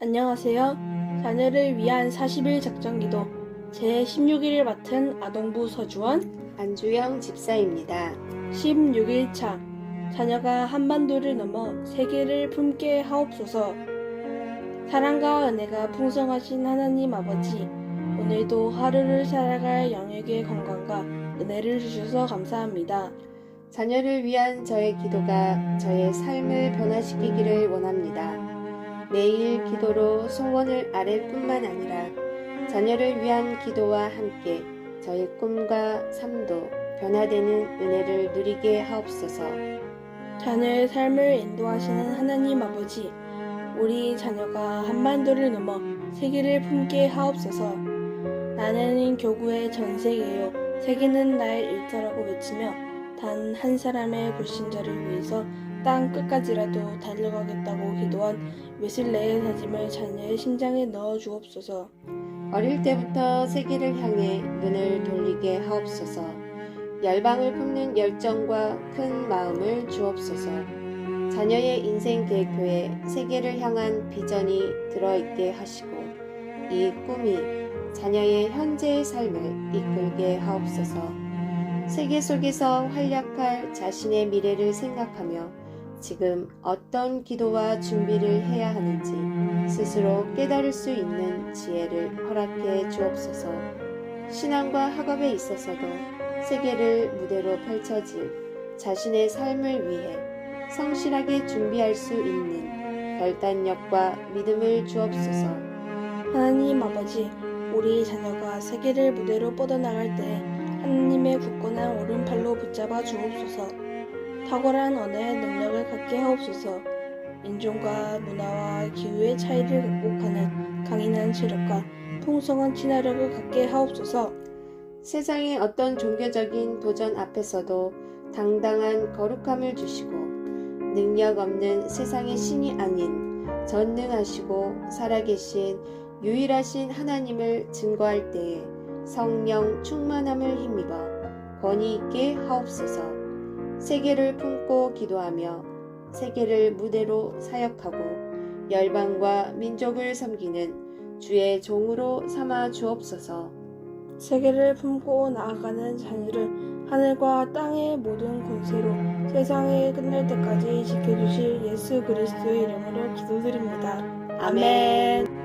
안녕하세요. 자녀를 위한 40일 작전 기도 제16일을 맡은 아동부 서주원 안주영 집사입니다. 16일 차 자녀가 한반도를 넘어 세계를 품게 하옵소서 사랑과 은혜가 풍성하신 하나님 아버지 오늘도 하루를 살아갈 영역의 건강과 은혜를 주셔서 감사합니다. 자녀를 위한 저의 기도가 저의 삶을 변화시키기를 원합니다. 매일 기도로 소원을 아랠 뿐만 아니라 자녀를 위한 기도와 함께 저의 꿈과 삶도 변화되는 은혜를 누리게 하옵소서. 자녀의 삶을 인도하시는 하나님 아버지, 우리 자녀가 한반도를 넘어 세계를 품게 하옵소서. 나는 교구의 전 세계요, 세계는 나의 일터라고 외치며 단 한 사람의 불신자를 위해서 땅 끝까지라도 달려가겠다고 기도한 웨슬레의 다짐을 자녀의 심장에 넣어 주옵소서. 어릴 때부터 세계를 향해 눈을 돌리게 하옵소서. 열방을 품는 열정과 큰 마음을 주옵소서. 자녀의 인생 계획표에 세계를 향한 비전이 들어있게 하시고 이 꿈이 자녀의 현재의 삶을 이끌게 하옵소서. 세계 속에서 활약할 자신의 미래를 생각하며 지금 어떤 기도와 준비를 해야 하는지 스스로 깨달을 수 있는 지혜를 허락해 주옵소서. 신앙과 학업에 있어서도 세계를 무대로 펼쳐질 자신의 삶을 위해 성실하게 준비할 수 있는 결단력과 믿음을 주옵소서. 하나님 아버지, 우리 자녀가 세계를 무대로 뻗어나갈 때 하나님의 굳건한 오른팔로 붙잡아 주옵소서. 탁월한 언어의 능력을 갖게 하옵소서. 인종과 문화와 기후의 차이를 극복하는 강인한 체력과 풍성한 친화력을 갖게 하옵소서. 세상의 어떤 종교적인 도전 앞에서도 당당한 거룩함을 주시고 능력 없는 세상의 신이 아닌 전능하시고 살아계신 유일하신 하나님을 증거할 때에 성령 충만함을 힘입어 권위 있게 하옵소서. 세계를 품고 기도하며 세계를 무대로 사역하고 열방과 민족을 섬기는 주의 종으로 삼아 주옵소서. 세계를 품고 나아가는 자녀를 하늘과 땅의 모든 권세로 세상이 끝날 때까지 지켜주실 예수 그리스도의 이름으로 기도드립니다. 아멘.